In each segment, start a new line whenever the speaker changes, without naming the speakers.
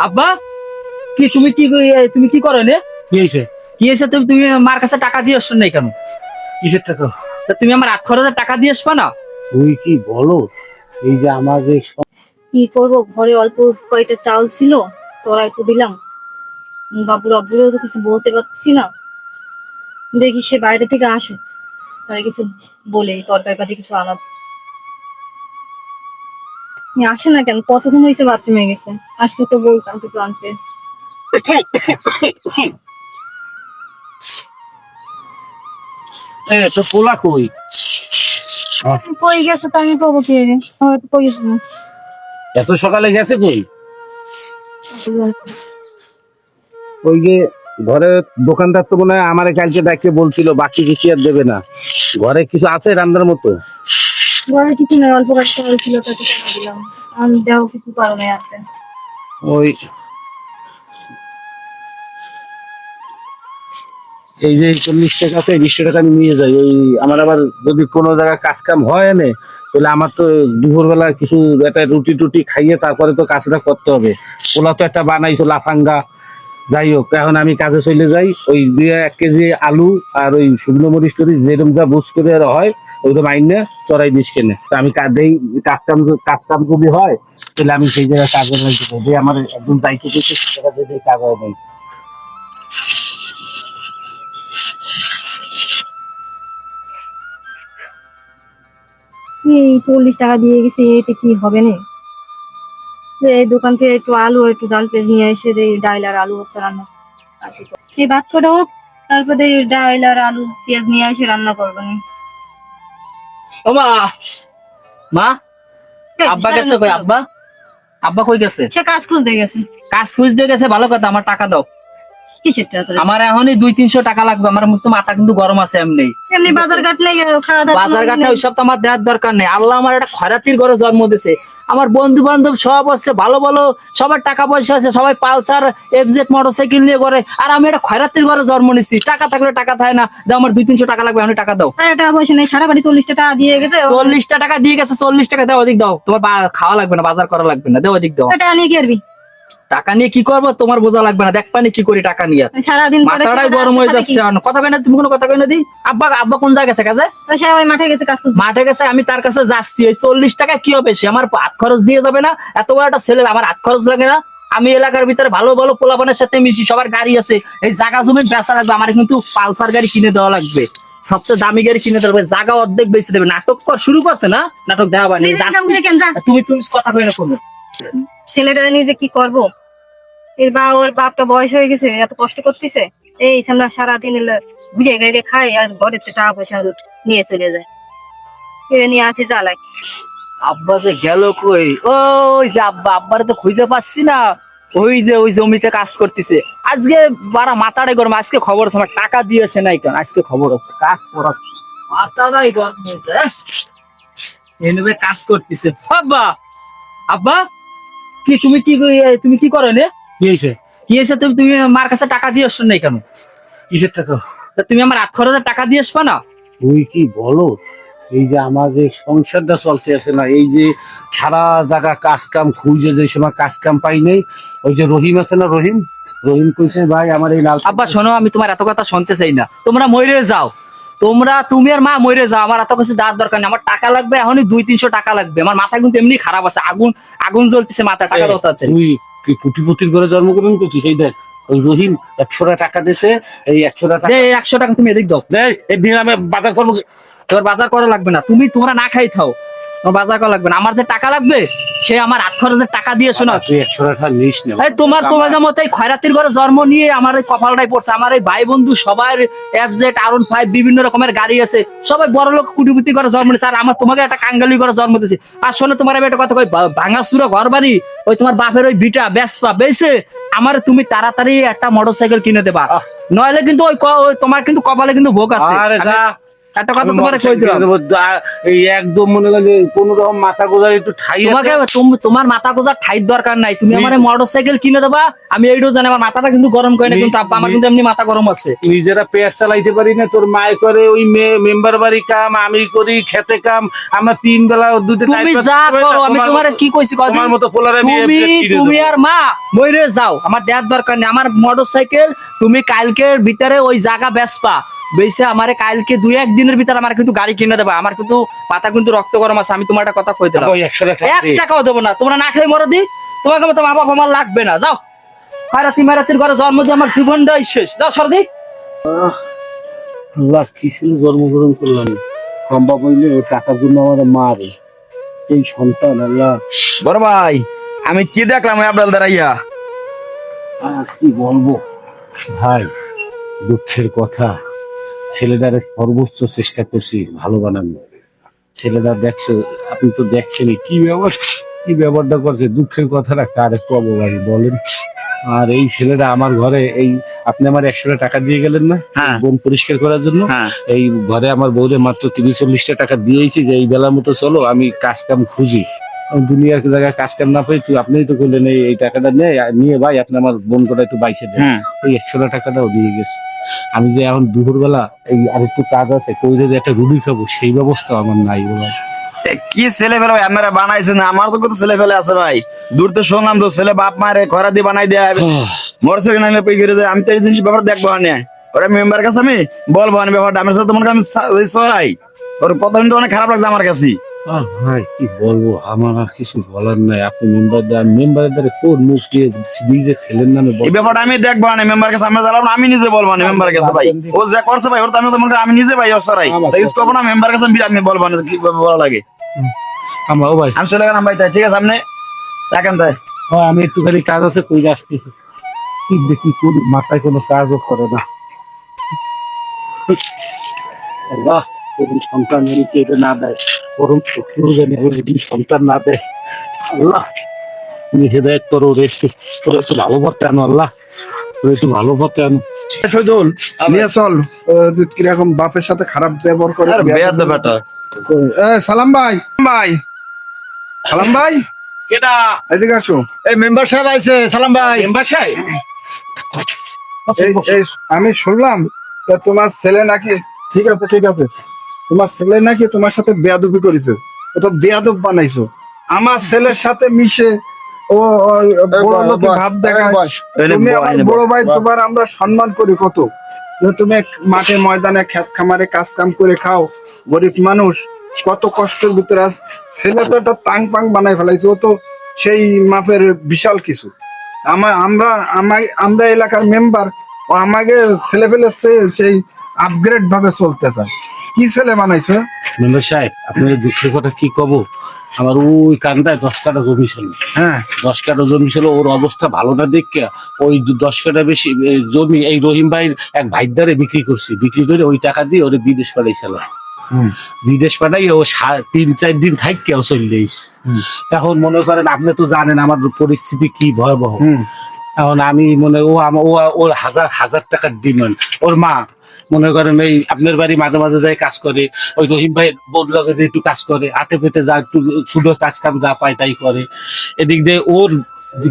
আব্বা কি তুমি কি তুমি কি করো নে?
কি হয়েছে
কি তুমি তুমি মার কাছে টাকা দিয়ে আসছো নাই কেন?
কিসের টাকা?
তা তুমি আমার আট খরচের টাকা দিয়ে আসবা না?
তুই কি বলো? এই যে আমার যে সব-
কি করব? ঘরে অল্প কয়টা চাল ছিল তোরা একটু দিলাম। বাবুর আব্বুরও তো কিছু বলতে পারছি না। দেখি সে বাইরে থেকে আসুক। তারা কিছু বলে তরকারি পাতি কিছু আনা আপনি আসে না কেন? কতক্ষণ হয়েছে বাথরুমে গেছে আসতে তো বলতাম কিছু আনতে।
এ, তো পোলা কই?
কই গেছে তো আমি পাবো কি কই গেছে
এত সকালে গেছে কই? ওই যে ঘরে দোকানদার তো মনে হয় আমার কালকে ডাকে বলছিল বাকি কিছু আর দেবে না। ঘরে কিছু আছে রান্নার মতো?
ঘরে কিছু না অল্প কয়েকটা চাল ছিল তাকে দিলাম। আমি দেওয়া কিছু কারণে আছে।
ওই এই যে চল্লিশ টাকা আছে বিশ টাকা আমি নিয়ে যাই। ওই আমার আবার যদি কোনো জায়গায় কাজ কাম হয় না তাহলে আমার তো দুপুরবেলা কিছু একটা রুটি টুটি খাইয়ে তারপরে তো কাজটা করতে হবে। ওলা তো একটা বানাইছো, লাফাঙ্গা। যাই হোক, এখন আমি কাজে চলে যাই। ওই দিয়ে এক কেজি আলু আর ওই শুকনো মরিচ টরিচ যেরকম যা বুঝ করে আর হয়, ওইরকম আইনে চড়াই দিস কেনে। তা আমি কাজেই কাজ কাম কাজ কাম যদি হয়, তাহলে আমি সেই জায়গায় কাজে লাগতে পারি যে আমার একদম দায়িত্ব দিচ্ছে সেটা যদি কাজ হয় নাই
এই চল্লিশ টাকা দিয়ে গেছে, এতে কি হবে না? এই দোকান থেকে একটু আলু একটু ডাল পেঁয়াজ নিয়ে এসে ডাইল আর আলু হচ্ছে রান্না। এই হোক তারপরে ডাইল আর আলু পেঁয়াজ নিয়ে এসে রান্না করবেন
ও মা? মা আব্বা গেছে কই? আব্বা? আব্বা কই গেছে?
সে কাজ খুঁজতে গেছে।
কাজ খুঁজতে গেছে ভালো কথা আমার টাকা দাও।
কিসের টাকা
আমার এখনই দুই তিনশো টাকা লাগবে আমার তো মাথা কিন্তু গরম আছে এমনি।
এমনি বাজার ঘাট নেই
বাজার ঘাটে ওইসব তো আমার দেওয়ার দরকার নেই। আল্লাহ আমার একটা খরাতির ঘরে জন্ম দিয়েছে আমার বন্ধু বান্ধব সব আছে ভালো ভালো সবার টাকা পয়সা আছে সবাই পালসার এফজেড মোটরসাইকেল নিয়ে করে আর আমি একটা খয়রাতির ঘরে জন্ম নিছি। টাকা থাকলে টাকা থাকে না। দাও আমার দুই তিনশো টাকা লাগবে আমি টাকা দাও।
আর টাকা পয়সা নেই সারা বাড়ি চল্লিশটা টাকা দিয়ে গেছে।
চল্লিশটা টাকা দিয়ে গেছে চল্লিশ টাকা দাও অধিক দাও। তোমার খাওয়া লাগবে না বাজার করা লাগবে না দাও অধিক দাও।
টাকা নিয়ে কি
টাকা নিয়ে কি করব? তোমার বোঝা লাগবে না। দেখ পানি কি করি টাকা নিয়ে।
সারাদিন
মাথাটাই গরম হয়ে যাচ্ছে। কথা কই না তুমি কোনো কথা না দি। আব্বা আব্বা কোন জায়গায় গেছে কাজে?
ওই মাঠে গেছে কাজ
মাঠে গেছে আমি তার কাছে যাচ্ছি। এই চল্লিশ টাকা কি হবে? সে আমার হাত খরচ দিয়ে যাবে না। এত বড় একটা ছেলে আমার হাত খরচ লাগে না। আমি এলাকার ভিতরে ভালো ভালো পোলাপানের সাথে মিশি সবার গাড়ি আছে। এই জায়গা জমি বেচা লাগবে আমার কিন্তু পালসার গাড়ি কিনে দেওয়া লাগবে। সবচেয়ে দামি গাড়ি কিনে দেবে লাগবে। জায়গা অর্ধেক বেশি দেবে। নাটক কর শুরু করছে না? নাটক দেওয়া? তুমি তুমি কথা কই না কোনো।
ছেলেটা নিজে কি করব? এর বা ওর বাপটা বয়স হয়ে গেছে, এত কষ্ট করতেছে। এই আমরা সারাদিন ঘুরে গাইরে খাই আর ঘরের টাকা পয়সা নিয়ে চলে যায়। এবার নিয়ে আছে জ্বালায়।
আব্বা যে গেল কই? ওই যে আব্বা, আব্বারে তো খুঁজে পাচ্ছি না। ওই যে ওই জমিতে কাজ করতেছে। আজকে বারা মাথাটাই গরম, আজকে খবর আছে টাকা দিয়ে আসে নাই কেন? আজকে খবর কাজ করাচ্ছে। মাথাটাই গরম এনবে কাজ করতেছে। আব্বা আব্বা! কি তুমি কি তুমি কি করো নে?
কি হয়েছে
কি তুমি তুমি মার কাছে টাকা দিয়ে আসছো নাই কেন?
কিসের টাকা?
তুমি আমার আট খরচের টাকা দিয়ে আসবা না?
তুই কি বলো? এই যে আমার যে সংসারটা চলতে আছে না এই যে সারা জায়গা কাজ কাম খুঁজে যে সময় কাজ কাম পাই নেই ওই যে রহিম আছে না রহিম? রহিম কইছে ভাই আমার এই লাল
আব্বা শোনো আমি তোমার এত কথা শুনতে চাই না। তোমরা মরে যাও। তোমরা তুমি আর মা মরে যাও আমার এত কিছু দাঁত দরকার নেই আমার টাকা লাগবে এখনই দুই তিনশো টাকা লাগবে। আমার মাথা কিন্তু এমনি খারাপ আছে আগুন আগুন জ্বলতেছে মাথা টাকা দরকার
তুই কি কুটিপুটির ঘরে জন্মগ্রহণ করছিস? এই দেখ ওই রহিম একশো টাকা দিছে এই একশো টাকা
একশো টাকা তুমি এদিক দাও।
এই দিন বাজার করব
এবার বাজার করা লাগবে না তুমি তোমরা না খাই থাও। বাজার করা লাগবে না। আমার যে টাকা লাগবে সে আমার আট খরচের টাকা দিয়েছ না
তুই একশো টাকা নিস না।
তোমার তোমাদের মতো এই খয়রাতির ঘরে জন্ম নিয়ে আমার এই কপালটাই পড়ছে। আমার এই ভাই বন্ধু সবার এফজেড আরন ফাইভ বিভিন্ন রকমের গাড়ি আছে। সবাই বড় লোক কুটিপুটি করে জন্ম নিয়েছে। আর আমার তোমাকে একটা কাঙ্গালি করে জন্ম দিয়েছে। আর শোনো তোমার আমি একটা কথা কই বা- ভাঙা সুরো ঘর বাড়ি ওই তোমার বাপের ওই বিটা বেসপা বেসে আমার তুমি তাড়াতাড়ি একটা মোটরসাইকেল কিনে দেবা। নইলে কিন্তু ওই তোমার কিন্তু কপালে কিন্তু ভোগ আছে। একটা কথা তোমার
একদম মনে রকম মাথা গোজার একটু ঠাই
তোমাকে তোমার মাথা গোজার ঠাইর দরকার নাই। তুমি আমার মোটর সাইকেল কিনে দেবা আমি এইটাও জানি আমার মাথাটা কিন্তু গরম করে না কিন্তু আমার কিন্তু এমনি মাথা গরম আছে।
নিজেরা পেট চালাইতে পারি না তোর মায় করে ওই মেম্বার বাড়ি কাম আমি করি খেতে কাম আমার তিন বেলা দুটো
তুমি যা করো আমি তোমার কি কইছি কদিন
তোমার মতো পোলারে
তুমি তুমি। আর মা মইরে যাও। আমার দেওয়ার দরকার নেই। আমার মোটর সাইকেল তুমি কালকের ভিতরে ওই জায়গা বেসপা বেসে আমারে কালকে দুই একদিনের ভিতরে আমার কিন্তু গাড়ি কিনে দেবা। আমার কিন্তু মাথা কিন্তু রক্ত গরম আছে আমি তোমার একটা কথা কই দিলাম এক টাকাও দেবো না তোমরা না খাই মরো দি। তোমাকে মতো মা বাবা আমার লাগবে না যাও। খারাতি মারাতির ঘরে জন্ম দিয়ে আমার জীবনটাই শেষ। যাও সরদি।
আল্লাহ কি ছিল জন্মগ্রহণ করলাম সম্ভব হইলে ও টাকার জন্য আমার মারে। এই সন্তান আল্লাহ।
বড় ভাই আমি কি দেখলাম ওই আপনার দাঁড়াইয়া
আর কি বলব? ভাই দুঃখের কথা। ছেলেটার সর্বোচ্চ চেষ্টা করছি ভালো বানানো ছেলেটা দেখছে আপনি তো দেখছেন কি ব্যবহার কি ব্যবহারটা করছে দুঃখের কথাটা কার একটু অবগাহী বলেন। আর এই ছেলেটা আমার ঘরে এই আপনি আমার একশো টাকা দিয়ে গেলেন না?
হ্যাঁ।
বোন পরিষ্কার করার জন্য?
হ্যাঁ।
এই ঘরে আমার বউরে মাত্র তিরিশ চল্লিশটা টাকা দিয়েছি যে এই বেলার মতো চলো আমি কাজ কাম খুঁজি। দুনিয়ার জায়গায় কাজ কাম না পাই তুই আপনিই তো করলেন এই টাকাটা নেই নিয়ে ভাই আপনি আমার বোন করে একটু বাইসে দেন। এই একশো টাকাটাও দিয়ে গেছে। আমি যে এখন দুপুর বেলা এই আরেকটু কাজ আছে কই যদি একটা রুটি খাব সেই ব্যবস্থা আমার নাই ভাই
কি ছেলে ফেলে ভাই আপনারা বানাইছেন আমার তো কত ছেলে ফেলে আছে ভাই। দূর তো শুনলাম তো ছেলে বাপ মারে খরা দিয়ে বানাই দেয় মোটরসাইকেল নামলে পেয়ে দেয়? আমি তো এই জিনিস ব্যাপার দেখব না। ওরা মেম্বার কাছে আমি বলব না ব্যাপারটা। আমার সাথে তোমাকে আমি সরাই। ওর কথা কিন্তু অনেক খারাপ লাগছে আমার কাছে।
আহ, ভাই কি বলব? আমার আর কিছু বলার নাই। আপনি মেম্বার মেম্বারের দ্বারা কোন মুখ দিয়ে নিজের ছেলের নামে
এই ব্যাপারটা আমি দেখব না মেম্বার কাছে আমি জ্বালাবো না, আমি নিজে বলব না মেম্বার কাছে ভাই। ও যা করছে ভাই ওর তো আমি তোমাকে আমি নিজে ভাই ওর সরাই। তাই ইউজ করব না মেম্বার কাছে আমি বলব না কি বলা লাগে।
আমরাও ভাই
আমি চলে গেলাম ভাই তাই ঠিক আছে আপনি রাখেন তাই।
ও, আমি একটুখানি কাজ আছে কই আসতেছি কি দেখি কোন মাথায় কোনো কাজও করে না। আল্লাহ। সন্তান না দেয় শত্রু যেন যদি সন্তান না দেয় আল্লাহ তুমি হেদায়ত করো রে তোর একটু ভালো পথে আনো আল্লাহ তোর একটু ভালো পথে আনো
শহীদুল নিয়ে চল। কীরকম বাপের সাথে খারাপ ব্যবহার করে
বেয়াদ ব্যাপারটা
সালাম ভাই ভাই। সালাম ভাই।
কেডা?
এদিকে আসো।
এই মেম্বার সাহেব আইছে সালাম ভাই।
মেম্বার সাহেব?
আমি শুনলাম তোমার ছেলে নাকি ঠিক আছে ঠিক আছে। তোমার ছেলে নাকি তোমার সাথে বেয়াদবি করেছে? ও তো বেয়াদব বানাইছো। আমার ছেলের সাথে মিশে ও বড় লোক ভাব দেখায়। তুমি আমার বড় ভাই তোমার আমরা সম্মান করি কত? যে তুমি মাঠে ময়দানে খেত খামারে কাজ কাম করে খাও গরিব মানুষ কত কষ্টের ভিতরে ছেলে তো একটা তাং পাং বানাই ফেলাইছে ও তো সেই মাপের বিশাল কিছু। আমা- আমরা আমায় আমরা এলাকার মেম্বার ও আমাকে ছেলে পেলে সেই আপগ্রেড ভাবে চলতে চায়। কি ছেলে বানাইছো?
মেম্বার সাহেব আপনার দুঃখের কথা কি কব? আমার ওই কান্দায় দশ কাটা জমি ছিল।
হ্যাঁ।
দশ কাটা জমি ছিল ওর অবস্থা ভালো না দেখে ওই দশ কাটা বেশি জমি এই রহিম ভাইয়ের এক ভাইয়ের ভাইদারে বিক্রি করছি। বিক্রি করে ওই টাকা দিয়ে ওরে বিদেশ পাঠাইছিল।
হুম।
বিদেশ পাঠাই ও তিন চার দিন থাককে ও চলে এখন মনে করেন আপনি তো জানেন আমার পরিস্থিতি কি ভয়াবহ। এখন আমি মনে ও আমা- ও ওর হাজার হাজার টাকার দিন ওর মা মনে করেন এই আপনার বাড়ি মাঝে মাঝে যায় কাজ করে ওই রহিম ভাই বদলা করে একটু কাজ করে হাতে পেতে যা একটু ছোট কাজ কাম যা পায় তাই করে। এদিক দিয়ে ওর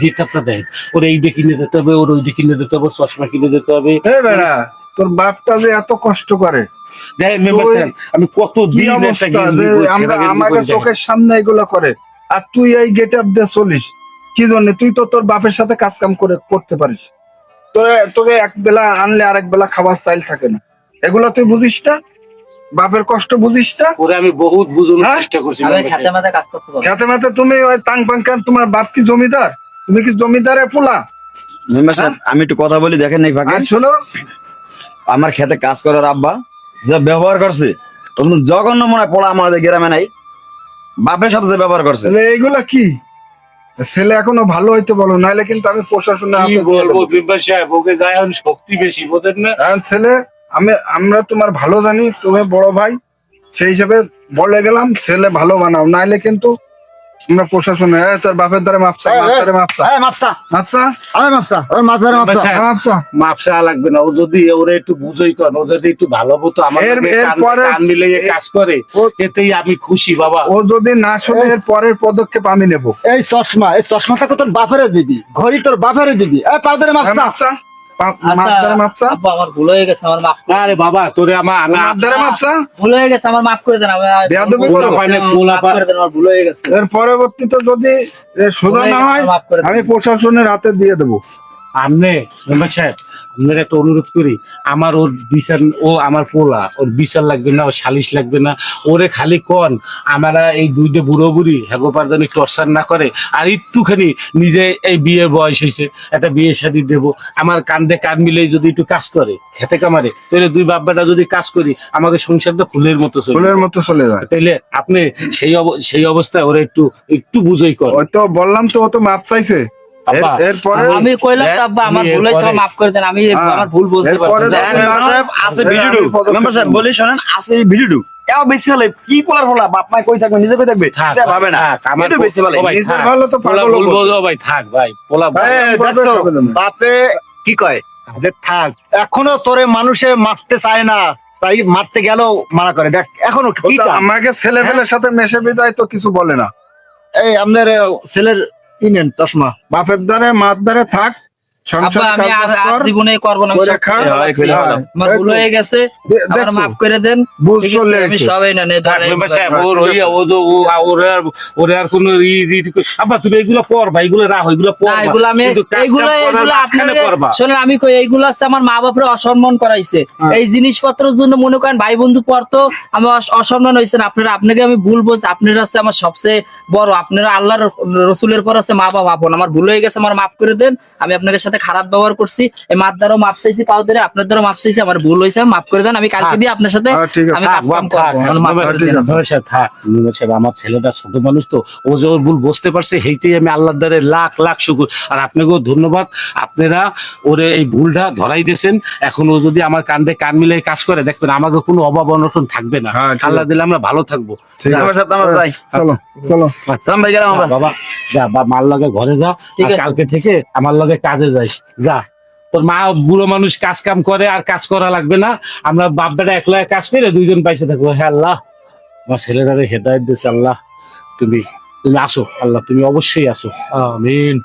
গেটআপটা দেয় ওর এই দিয়ে কিনে দিতে হবে ওর ওই দিয়ে কিনে দিতে হবে চশমা কিনে দিতে হবে।
বেড়া তোর বাপটা যে এত কষ্ট করে।
আমি কত
আমরা আমাকে চোখের সামনে এগুলো করে। আর তুই এই গেট আপ দিয়ে চলিস। কি জন্য? তুই তো তোর বাপের সাথে কাজ কাম করে করতে পারিস। তোরে তোকে এক বেলা আনলে আরেক বেলা খাবার চাইল থাকে না। এগুলো তুই বুঝিস না? বাপের কষ্ট বুঝিস না?
ওরে আমি বহুত বুঝানোর
হ্যাঁ?
চেষ্টা করছি
আমি খেতে
সাহেব।
কাজ করতে
খেতে মেতে তুমি ওই তাং পাঙ্কান তোমার বাপ কি জমিদার? তুমি কি জমিদারে পোলা?
আমি একটু কথা বলি দেখেন নাই ফাঁকে
আর শোনো।
আমার খেতে কাজ করার আব্বা যে ব্যবহার করছে তখন জঘন্য মনে হয় পড়া আমাদের গ্রামে নাই। বাপের সাথে যে ব্যবহার করছে।
এইগুলা কি? ছেলে এখনও ভালো হইতে বলো নাহলে কিন্তু আমি প্রশাসনে
কি বলব। সাহেব ওকে গায়ন শক্তি বেশি বোঝেন না
হ্যাঁ ছেলে আমি আমরা তোমার ভালো জানি তুমি বড় ভাই সেই হিসেবে বলে গেলাম ছেলে ভালো বানাও নাইলে কিন্তু আমরা প্রশাসনে তোর বাপের দ্বারা মাপসা মাপসারে মাপসা
হ্যাঁ মাপসা
মাপসা
আমি মাপসা মাপসা
হ্যাঁ, মাপসা
মাপসা লাগবে না ও যদি ওরা একটু বুঝই কর ও যদি একটু ভালো মতো আমার কান কাজ করে
ও-
এতেই আমি খুশি বাবা।
ও যদি না শোনে এর পরের পদক্ষেপ আমি নেব।
এই চশমা এই চশমাটা তোর বাপেরে দিবি ঘড়ি তোর বাপেরে দিবি। এই
হ্যাঁ,
মাপসা
মাপসা
আচ্ছা, আমার ভুল হয়ে গেছে আমার মাফ
আরে বাবা তোরে আমার
ভুল হয়ে গেছে আমার মাফ করে দেন। হয়ে গেছে, আমার মাফ করে দেন আমার ভুল হয়ে গেছে।
এর পরবর্তীতে যদি এ সোজা না হয় আমি প্রশাসনের হাতে দিয়ে দেবো।
আমনে মেম্বার সাহেব আপনার একটা অনুরোধ করি। আমার ওর বিচার ও আমার পোলা ওর বিচার লাগবে না ওর সালিশ লাগবে না। ওরে খালি কন আমরা এই দুইটা বুড়ো বুড়ি হেগোপার যেন টর্চার না করে আর একটুখানি নিজে এই বিয়ে বয়স হয়েছে একটা বিয়ে শাদি দেবো। আমার কান্দে কান মিলে যদি একটু কাজ করে খেতে কামারে তাহলে দুই বাব্বাটা যদি কাজ করি আমাদের সংসারটা ফুলের মতো চলবে
ফুলের মতো চলে যায়।
তাইলে আপনি সেই সেই অবস্থায় ওরা একটু একটু বুঝই কর
তো বললাম তো ও তো মাপ চাইছে।
আমি কইলাম আব্বা আমার ভুল হয়েছে মাফ করে দেন আমি আমার ভুল বুঝতে পারছি।
তো-
না।
মেম্বার সাহেব আছে ভিডিও মেম্বার সাহেব বলি শোনেন আছে ভিডিও এও বেশি হলে কি পোলার পোলা বাপ মায় কই থাকবে নিজে কই থাকবে? ভাবে না।
থাক,
বেশি বলে
নিজের ভালো তো পাগল
বলব ভাই থাক ভাই পোলা
ভাই,
এই
ভাবে
দেখছ,
খাবে না।
বাপে কি কয়? যে থাক এখনও তোরে মানুষে মারতে চায় না তাই মারতে গেলেও মারা করে। দেখ এখনও?
আমাকে ছেলে ফেলের সাথে মেশে বিদায় তো কিছু বলে না।
এই আপনার ছেলের ই নেন চশমা।
বাপের দ্বারে মার দ্বারে থাক।
আমি আর- জীবনে করব না
হয়।
আমার ভুল হয়ে গেছে আমার মাফ করে দেন
বুঝ
ঠিক আছে,
চলে
আমি সবাই না নে
থাক,
ধরে
মেম্বার সাহেব,
হ্যাঁ,
ওর
ঠিক
ও তো- ও- আর- ওরে আর কোনো ই- ই- ই- আব্বা, তুমি এগুলো পর ভাই, এগুলো রাখো, এগুলো পর
না
না।
এগুলো আমি
কিন্তু কাজ
এইগুলো
কাম করার
এইগুলো
মাঝখানে
আপনাদের
করবা।
শোনেন আমি কই এইগুলো আছে আমার মা বাপরে অসম্মান করাইছে। এই জিনিসপত্রের জন্য মনে করেন ভাই বন্ধু পড়তো আমি অস- অসম্মান হয়েছেন আপনারা আপনাকে আমি ভুল বলছি আপনারা আছে আমার সবচেয়ে বড়। আপনারা আল্লাহর রসুলের পর আছে মা বাবা আপন। আমার ভুল হয়ে গেছে আমার মাফ করে দেন আমি আপনাদের সাথে খারাপ ব্যবহার করছি এই মার দ্বারাও মাপ চাইছি পাও ধরে আপনার দ্বারা মাপ চাইছি আমার ভুল হয়েছে মাফ করে দেন আমি কালকে দিয়ে আপনার সাথে। আমি কাজ কাম
বাপ,
আমার
আমার ছেলেটা ছোট মানুষ তো ও যে ওর ভুল বুঝতে পারছে সেইটাই আমি আল্লাহর দ্বারে লাখ লাখ শুকুর। আর আপনাকেও ধন্যবাদ আপনারা ওরে এই ভুলটা ধরাই দিয়েছেন। এখন ও যদি আমার কান্দে কান মিলে কাজ করে দেখবেন আমাকে কোনো অভাব অনটন থাকবে না।
হ্যাঁ,
আল্লাহ দিলে আমরা ভালো থাকব।
ঠিক আছে।
মেম্বার সাহেব আমরা যাই
চলো চলো
ভাই গেলাম
বাবা। যা বা মার লগে ঘরে যা। কালকে থেকে আমার লগে কাজে যাই যা। তোর মা বুড়ো মানুষ কাজ কাম করে আর কাজ করা লাগবে না। আমরা বাপ বেটা একলা কাজ করে দুইজন পাইছে থাকব। হ্যাঁ আল্লাহ আমার ছেলেটারে হেদায়ত দিয়েছে আল্লাহ। তুমি তুমি আসো আল্লাহ তুমি অবশ্যই আসো। আমিন।